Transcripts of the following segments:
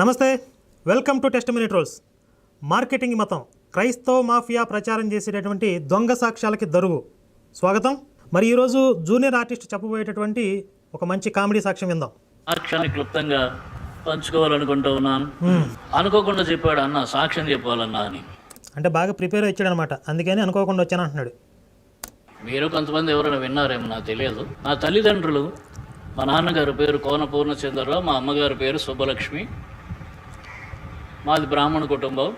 నమస్తే welcome to test minute rolls. Marketing మతం క్రైస్తవ మాఫియా ప్రచారం చేసేటటువంటి దొంగ సాక్ష్యాలకి దరువు. స్వాగతం. మరి ఈరోజు జూనియర్ ఆర్టిస్ట్ చెప్పబోయేటటువంటి ఒక మంచి కామెడీ సాక్ష్యం విందాం. సాక్ష్యాన్ని క్లుప్తంగా పంచుకోవాలనుకుంటూ ఉన్నాను. అనుకోకుండా చెప్పాడు అన్న సాక్ష్యం చెప్పాలన్నా అని. అంటే బాగా ప్రిపేర్ ఇచ్చాడనమాట అందుకని అనుకోకుండా వచ్చాను అంటున్నాడు. మీరు కొంతమంది ఎవరైనా విన్నారేమో నాకు తెలియదు. నా తల్లిదండ్రులు మా నాన్నగారి పేరు కోన పూర్ణచంద్రరావు మా అమ్మగారి పేరు సుబ్బలక్ష్మి మాది బ్రాహ్మణ కుటుంబం.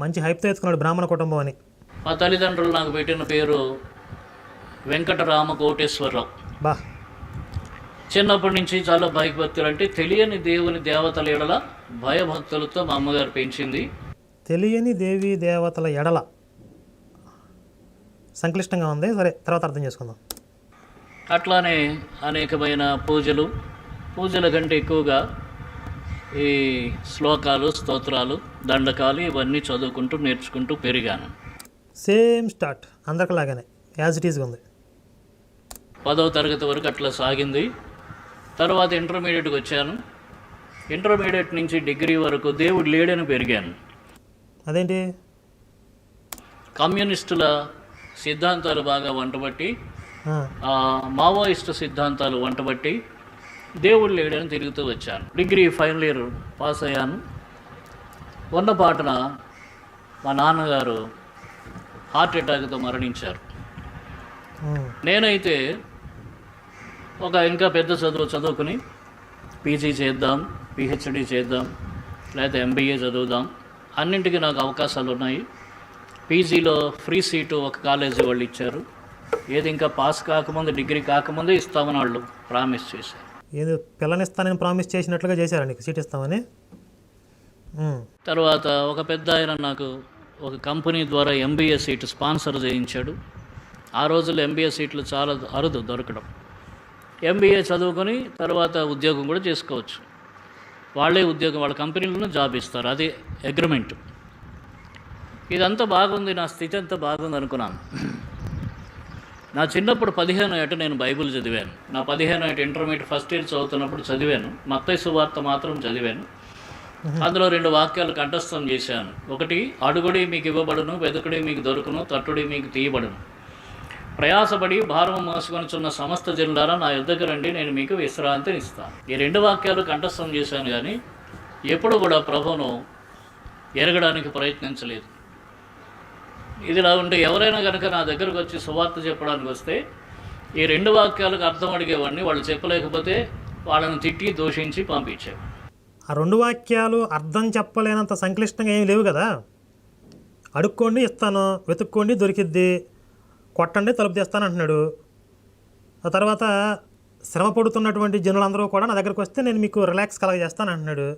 మంచి హైప్తో ఎత్తుకున్నాడు బ్రాహ్మణ కుటుంబం అని. మా తల్లిదండ్రులు నాకు పెట్టిన పేరు వెంకటరామ కోటేశ్వరరావు బా. చిన్నప్పటి నుంచి చాలా భయభక్తులు అంటే తెలియని దేవుని దేవతల ఎడల భయభక్తులతో మా అమ్మగారు పెంచింది. తెలియని దేవీ దేవతల ఎడల. సంక్లిష్టంగా ఉంది సరే తర్వాత అర్థం చేసుకుందాం. అట్లానే అనేకమైన పూజలు. పూజల కంటే ఎక్కువగా ఈ శ్లోకాలు స్తోత్రాలు దండకాలు ఇవన్నీ చదువుకుంటూ నేర్చుకుంటూ పెరిగాను. సేమ్ స్టార్ట్ అందరికలాగానే యాజ్ ఇట్ ఈజ్గా ఉంది. పదవ తరగతి వరకు అట్లా సాగింది. తర్వాత ఇంటర్మీడియట్కి వచ్చాను. ఇంటర్మీడియట్ నుంచి డిగ్రీ వరకు దేవుడు లేడని పెరిగాను. అదేంటి? కమ్యూనిస్టుల సిద్ధాంతాలు బాగా వంటబట్టి మావోయిస్టు సిద్ధాంతాలు వంటబట్టి దేవుడు లేడని తిరుగుతూ వచ్చాను. డిగ్రీ ఫైనల్ ఇయర్ పాస్ అయ్యాను. ఉన్న పాటన మా నాన్నగారు హార్ట్ అటాక్తో మరణించారు. నేనైతే ఒక ఇంకా పెద్ద చదువు చదువుకుని పీజీ చేద్దాం పిహెచ్డి చేద్దాం లేకపోతే ఎంబీఏ చదువుదాం. అన్నింటికి నాకు అవకాశాలు ఉన్నాయి. పీజీలో ఫ్రీ సీటు ఒక కాలేజీ వాళ్ళు ఇచ్చారు. ఏది ఇంకా పాస్ కాకముందు డిగ్రీ కాకముందే ఇస్తామని వాళ్ళు ప్రామిస్ చేశారు. ఏదో పిల్లనిస్తానని ప్రామిస్ చేసినట్లుగా చేశారు నీకు సీట్ ఇస్తామని? తర్వాత ఒక పెద్ద ఆయన నాకు ఒక కంపెనీ ద్వారా ఎంబీఏ సీట్ స్పాన్సర్ చేయించాడు. ఆ రోజుల్లో ఎంబీఏ సీట్లు చాలా అరుదు దొరకడం. ఎంబీఏ చదువుకొని తర్వాత ఉద్యోగం కూడా చేసుకోవచ్చు. వాళ్ళే ఉద్యోగం వాళ్ళ కంపెనీలోనే జాబ్ ఇస్తారు. అది అగ్రిమెంట్ ఇదంతా బాగుంది నా స్థితి అంతా బాగుంది అనుకున్నాను నా చిన్నప్పుడు పదిహేను ఏట నేను బైబిల్ చదివాను. నా పదిహేను ఏట ఇంటర్మీడియట్ ఫస్ట్ ఇయర్ చదువుతున్నప్పుడు చదివాను. మత్తయి సువార్త మాత్రం చదివాను. అందులో రెండు వాక్యాలు కంఠస్థం చేశాను. ఒకటి అడుగుడి మీకు ఇవ్వబడును వెతుకుడి మీకు దొరుకును తట్టుడి మీకు తీయబడును. ప్రయాసపడి భారము మోసుకొనిచున్న సమస్త జనులారా నా యుద్ధకు రండి నేను మీకు విశ్రాంతిని ఇస్తాను ఈ రెండు వాక్యాలు కంఠస్థం చేశాను కానీ ఎప్పుడు కూడా ప్రభువును ఎరగడానికి ప్రయత్నించలేదు. ఇదిలా ఉంటే ఎవరైనా కనుక నా దగ్గరకు వచ్చి సువార్త చెప్పడానికి వస్తే ఈ రెండు వాక్యాలకు అర్థం అడిగేవాడిని. వాళ్ళు చెప్పలేకపోతే వాళ్ళని తిట్టి దూషించి పంపించేవాడు. ఆ రెండు వాక్యాలు అర్థం చెప్పలేనంత సంక్లిష్టంగా ఏమి లేవు కదా? అడుక్కోండి ఇస్తాను. వెతుక్కోండి దొరికిద్ది. కొట్టండి తలుపు తెస్తాను అంటున్నాడు. ఆ తర్వాత శ్రమ పడుతున్నటువంటి జనులందరూ కూడా నా దగ్గరకు వస్తే నేను మీకు రిలాక్స్ కలగజేస్తాను అంటున్నాడు.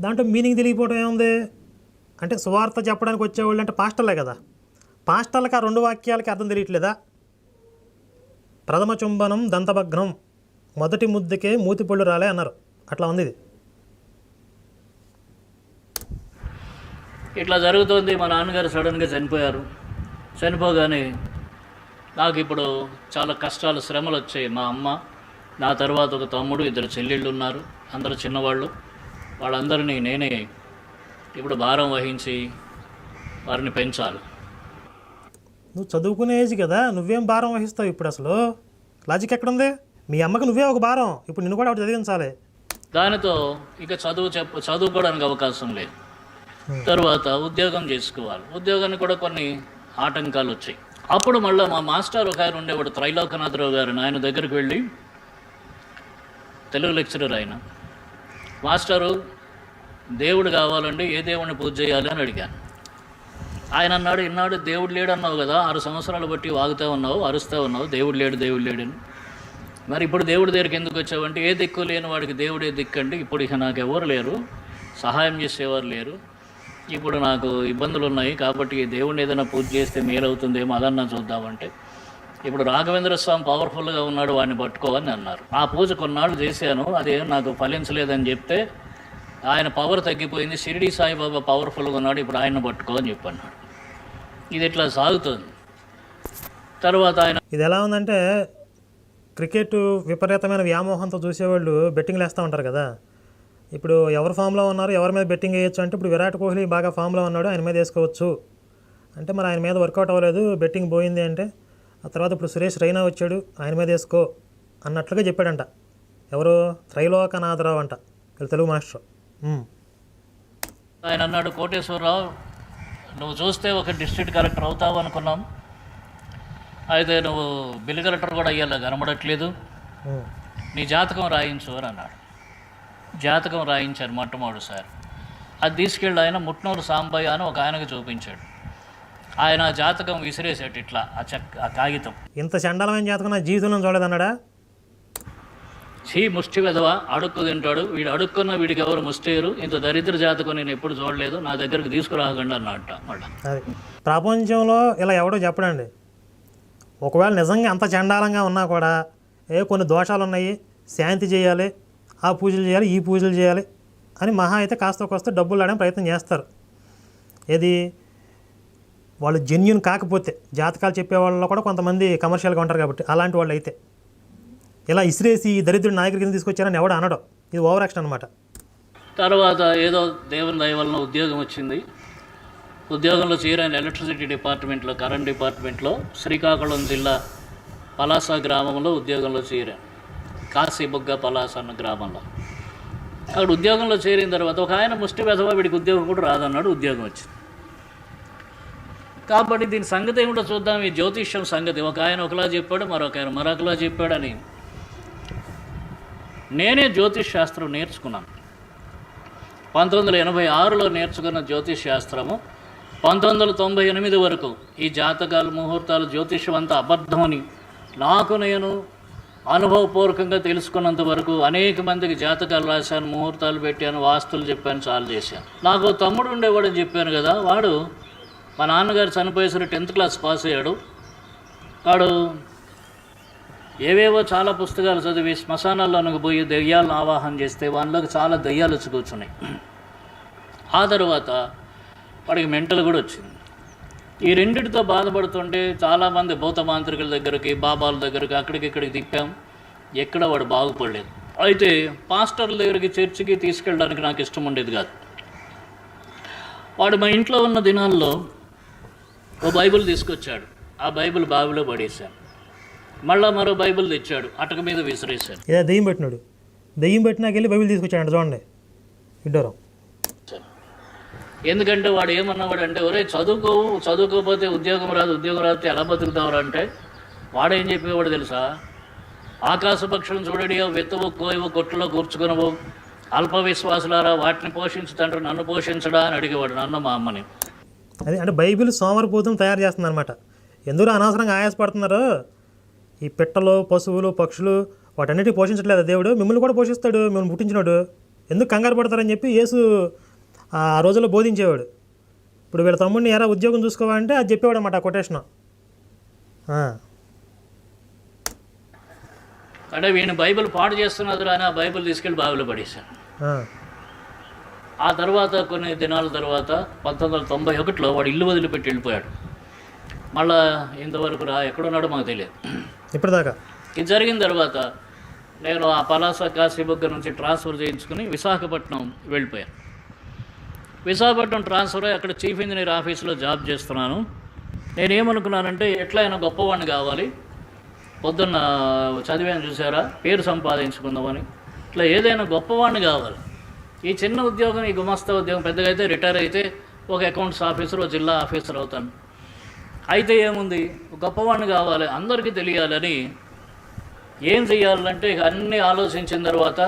దాంట్లో మీనింగ్ తెలియకపోవడం ఏముంది? అంటే సువార్త చెప్పడానికి వచ్చేవాళ్ళు అంటే పాస్టర్లే కదా? పాస్టర్లకు ఆ రెండు వాక్యాలకి అర్థం తెలియట్లేదా? ప్రథమ చుంబనం దంతభగ్నం మొదటి ముద్దుకే మూతిపళ్ళు రాలే అన్నారు. అట్లా ఉంది ఇది. ఇట్లా జరుగుతుంది మా నాన్నగారు సడన్గా చనిపోయారు. చనిపోగానే నాకు ఇప్పుడు చాలా కష్టాలు శ్రమలు వచ్చాయి. మా అమ్మ నా తర్వాత ఒక తమ్ముడు ఇద్దరు చెల్లెళ్ళు ఉన్నారు. అందరు చిన్నవాళ్ళు. వాళ్ళందరినీ నేనే ఇప్పుడు భారం వహించి వారిని పెంచాలి. నువ్వు చదువుకునే ఏజ్ కదా నువ్వేం భారం వహిస్తావు ఇప్పుడు అసలు? లాజిక్ ఎక్కడుంది? మీ అమ్మకి నువ్వే ఒక భారం. ఇప్పుడు నిన్ను కూడా ఆవిడ చదివించాలి. దానితో ఇక చదువు చెప్ప చదువుకోవడానికి అవకాశం లేదు. తర్వాత ఉద్యోగం చేసుకోవాలి. ఉద్యోగానికి కూడా కొన్ని ఆటంకాలు వచ్చాయి. అప్పుడు మళ్ళీ మా మాస్టర్ ఒక ఆయన ఉండేవాడు త్రైలోకనాథరావు గారు. ఆయన దగ్గరికి వెళ్ళి తెలుగు లెక్చరర్ ఆయన. మాస్టరు దేవుడు కావాలండి ఏ దేవుడిని పూజ చేయాలి అని అడిగాను. ఆయన అన్నాడు ఇన్నాడు దేవుడు లేడు అన్నావు కదా ఆరు సంవత్సరాలు బట్టి వాగుతూ ఉన్నావు అరుస్తూ ఉన్నావు దేవుడు లేడు దేవుడు లేడని మరి ఇప్పుడు దేవుడి దగ్గరికి ఎందుకు వచ్చావంటే ఏ దిక్కు లేని వాడికి దేవుడే దిక్కండి ఇప్పుడు ఇక నాకు ఎవరు లేరు సహాయం చేసేవారు లేరు. ఇప్పుడు నాకు ఇబ్బందులు ఉన్నాయి కాబట్టి దేవుడిని ఏదైనా పూజ చేస్తే మేలవుతుందేమో అదన్నా చూద్దామంటే ఇప్పుడు రాఘవేంద్ర స్వామి పవర్ఫుల్గా ఉన్నాడు వాడిని పట్టుకోవని అన్నారు. ఆ పూజ కొన్నాళ్ళు చేశాను అదేం నాకు ఫలించలేదని చెప్తే ఆయన పవర్ తగ్గిపోయింది. షిరిడి సాయిబాబా పవర్ఫుల్గా ఉన్నాడు ఇప్పుడు ఆయన పట్టుకో అని చెప్పన్నాడు. ఇది ఇట్లా సాగుతుంది. తర్వాత ఆయన ఇది ఎలా ఉందంటే క్రికెట్ విపరీతమైన వ్యామోహంతో చూసేవాళ్ళు బెట్టింగ్లు వేస్తూ ఉంటారు కదా. ఇప్పుడు ఎవరు ఫామ్లో ఉన్నారు ఎవరి మీద బెట్టింగ్ వేయొచ్చు అంటే ఇప్పుడు విరాట్ కోహ్లీ బాగా ఫామ్లో ఉన్నాడు ఆయన మీద వేసుకోవచ్చు. అంటే మరి ఆయన మీద వర్కౌట్ అవ్వలేదు బెట్టింగ్ పోయింది అంటే ఆ తర్వాత ఇప్పుడు సురేష్ రైనా వచ్చాడు ఆయన మీద వేసుకో అన్నట్లుగా చెప్పాడంట. ఎవరు? త్రైలోకనాథరావు అంట వీళ్ళ తెలుగు మాస్టర్. ఆయన అన్నాడు కోటేశ్వరరావు నువ్వు చూస్తే ఒక డిస్ట్రిక్ట్ కలెక్టర్ అవుతావు అనుకున్నాం. అయితే నువ్వు బిల్ కలెక్టర్ కూడా అయ్యేలా? కనబడట్లేదు. నీ జాతకం రాయించు అని అన్నాడు. జాతకం రాయించారు మొట్టమొదటిసారి అది తీసుకెళ్ళి ఆయన ముట్నూరు సాంబయ్య అని ఒక ఆయనకు చూపించాడు. ఆయన జాతకం విసిరేసాడు ఇట్లా ఆ చెక్ ఆ కాగితం. ఇంత చండాలమైన జాతకం నా జీవితంలో చూడలేదన్నాడా? చీ ముష్టి వెధవ అడుక్కు తింటాడు. వీడు అడుక్కున్న వీడికి ఎవరు ముష్టేరు ఇంత దరిద్ర జాతకు నేను ఎప్పుడు చూడలేదు. నా దగ్గరికి తీసుకురాకండి అన్నట్ట మళ్ళీ. ప్రపంచంలో ఇలా ఎవడో చెప్పడండి. ఒకవేళ నిజంగా అంత చండాలంగా ఉన్నా కూడా ఏ కొన్ని దోషాలు ఉన్నాయి శాంతి చేయాలి ఆ పూజలు చేయాలి ఈ పూజలు చేయాలి అని మహా అయితే కాస్త కాస్త డబ్బులు ఆడే ప్రయత్నం చేస్తారు. ఏది? వాళ్ళు జెన్యున్ కాకపోతే జాతకాలు చెప్పే వాళ్ళలో కూడా కొంతమంది కమర్షియల్గా ఉంటారు కాబట్టి అలాంటి వాళ్ళు అయితే ఇలా ఇసిరేసి ఈ దరిద్రుడి నాయకుడి కింద తీసుకొచ్చారని ఎవడు అనడం. ఇది ఓవర్ యాక్షన్ అనమాట తర్వాత ఏదో దేవుని దయ వలన ఉద్యోగం వచ్చింది. ఉద్యోగంలో చేరాను ఎలక్ట్రిసిటీ డిపార్ట్మెంట్లో కరెంట్ డిపార్ట్మెంట్లో. శ్రీకాకుళం జిల్లా పలాస గ్రామంలో ఉద్యోగంలో చేరాను. కాశీబుగ్గ పలాస అన్న గ్రామంలో. అక్కడ ఉద్యోగంలో చేరిన తర్వాత ఒక ఆయన ముష్టి వెధవా వీడికి ఉద్యోగం కూడా రాదన్నాడు ఉద్యోగం వచ్చింది. కాబట్టి దీని సంగతి ఏమిటో చూద్దాం. ఈ జ్యోతిష్యం సంగతి. ఒక ఆయన ఒకలా చెప్పాడు మరొక ఆయన మరొకలా చెప్పాడని నేనే జ్యోతిష్ శాస్త్రం నేర్చుకున్నాను. పంతొమ్మిది వందల ఎనభై ఆరులో నేర్చుకున్న జ్యోతిష్ శాస్త్రము పంతొమ్మిది వందల తొంభై ఎనిమిది వరకు ఈ జాతకాలు ముహూర్తాలు జ్యోతిష్యం అంతా అబద్ధమని నాకు నేను అనుభవపూర్వకంగా తెలుసుకున్నంత వరకు అనేక మందికి జాతకాలు రాశాను ముహూర్తాలు పెట్టాను వాస్తులు చెప్పాను చాలు చేశాను. నాకు తమ్ముడు ఉండేవాడని చెప్పాను కదా వాడు మా నాన్నగారు చనిపోయేసరి టెన్త్ క్లాస్ పాస్ అయ్యాడు. వాడు ఏవేవో చాలా పుస్తకాలు చదివి శ్మశానాల్లోనికి పోయి దెయ్యాలను ఆవాహన చేస్తే వాళ్ళకి చాలా దయ్యాలు వచ్చి కూర్చున్నాయి. ఆ తర్వాత వాడికి మెంటల్ కూడా వచ్చింది. ఈ రెండిటితో బాధపడుతుంటే చాలామంది భౌతమాంత్రికుల దగ్గరికి బాబాల దగ్గరికి అక్కడికి ఇక్కడికి తిప్పాం. ఎక్కడ వాడు బాగుపడలేదు. అయితే పాస్టర్ల దగ్గరికి చర్చికి తీసుకెళ్ళడానికి నాకు ఇష్టం ఉండేది కాదు. వాడు మా ఇంట్లో ఉన్న దినాల్లో ఓ బైబిల్ తీసుకొచ్చాడు. ఆ బైబిల్ బావిలో పడేశాను. మళ్ళా మరో బైబిల్ తెచ్చాడు అటక మీద విసిరేశాను ఇదే దెయ్యం పెట్టినాడు. దెయ్యం పెట్టినాక వెళ్ళి బైబిల్ తీసుకొచ్చాడు చూడండి. ఇడ్డోరం ఎందుకంటే వాడు ఏమన్నవాడు అంటే ఒరే చదువుకోవు చదువుకోకపోతే ఉద్యోగం రాదు ఉద్యోగం రాదు ఎలా బతుకుతావు అంటే వాడేం చెప్పేవాడు తెలుసా? ఆకాశ పక్షులను చూడడియో వెత్తవు కోయవు కొట్టులో కూర్చుకునవు. అల్ప విశ్వాసులారా వాటిని పోషించు తండ్రి నన్ను పోషించడా? అని అడిగేవాడు నన్ను మా అమ్మని. అది అంటే బైబిల్ సోమరిపోతం తయారు చేస్తుంది అనమాట ఎందుకు అనవసరంగా ఆయాసపడుతున్నారు ఈ పిట్టలు పశువులు పక్షులు వాటన్నిటిని పోషించట్లేదు. దేవుడు మిమ్మల్ని కూడా పోషిస్తాడు మిమ్మల్ని పుట్టించినాడు. ఎందుకు కంగారు పడతారని చెప్పి యేసు ఆ రోజుల్లో బోధించేవాడు. ఇప్పుడు వీళ్ళ తమ్ముడిని ఎరా ఉద్యోగం చూసుకోవాలంటే అది చెప్పేవాడు అనమాట ఆ కొటేషన్. అంటే వీడిని బైబిల్ పాడు చేస్తున్నది అని ఆ బైబిల్ తీసుకెళ్ళి బావిలో పడేశాను ఆ తర్వాత కొన్ని దినాల తర్వాత పంతొమ్మిది వందల తొంభై ఒకటిలో వాడు ఇల్లు వదిలిపెట్టి వెళ్ళిపోయాడు. మళ్ళా ఇంతవరకు రా ఎక్కడున్నాడో మాకు తెలియదు. ఇప్పటిదాకా? ఇది జరిగిన తర్వాత నేను ఆ పలాస కాశీబుగ్గ నుంచి ట్రాన్స్ఫర్ చేయించుకుని విశాఖపట్నం వెళ్ళిపోయాను. విశాఖపట్నం ట్రాన్స్ఫర్ అయ్యి అక్కడ చీఫ్ ఇంజనీర్ ఆఫీస్లో జాబ్ చేస్తున్నాను. నేను ఏమనుకున్నానంటే ఎట్లయినా గొప్పవాడిని కావాలి. పొద్దున్న చదివాను చూసారా పేరు సంపాదించుకుందామని. ఇట్లా ఏదైనా గొప్పవాడిని కావాలి. ఈ చిన్న ఉద్యోగం ఈ గుమస్తా ఉద్యోగం పెద్దగా అయితే రిటైర్ అయితే ఒక అకౌంట్స్ ఆఫీసర్ ఒక జిల్లా ఆఫీసర్ అవుతాను. అయితే ఏముంది? గొప్పవాడిని కావాలి అందరికీ తెలియాలని ఏం చేయాలంటే అన్నీ ఆలోచించిన తర్వాత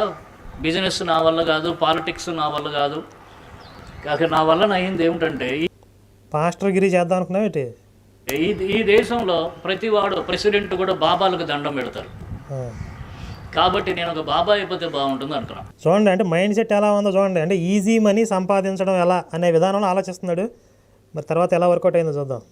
బిజినెస్ నా వల్ల కాదు పాలిటిక్స్ నా వల్ల కాదు. కాక నా వల్ల అయింది ఏమిటంటే పాస్టర్ గిరి చేద్దాం అనుకున్నావు ఈ ఈ దేశంలో ప్రతి వాడు ప్రెసిడెంట్ కూడా బాబాలకు దండం పెడతారు. కాబట్టి నేను ఒక బాబా అయిపోతే బాగుంటుంది అనుకున్నాను చూడండి అంటే మైండ్ సెట్ ఎలా ఉందో చూడండి అంటే ఈజీ మనీ సంపాదించడం ఎలా అనే విధానంలో ఆలోచిస్తున్నాడు. మరి తర్వాత ఎలా వర్కౌట్ అయిందో చూద్దాం.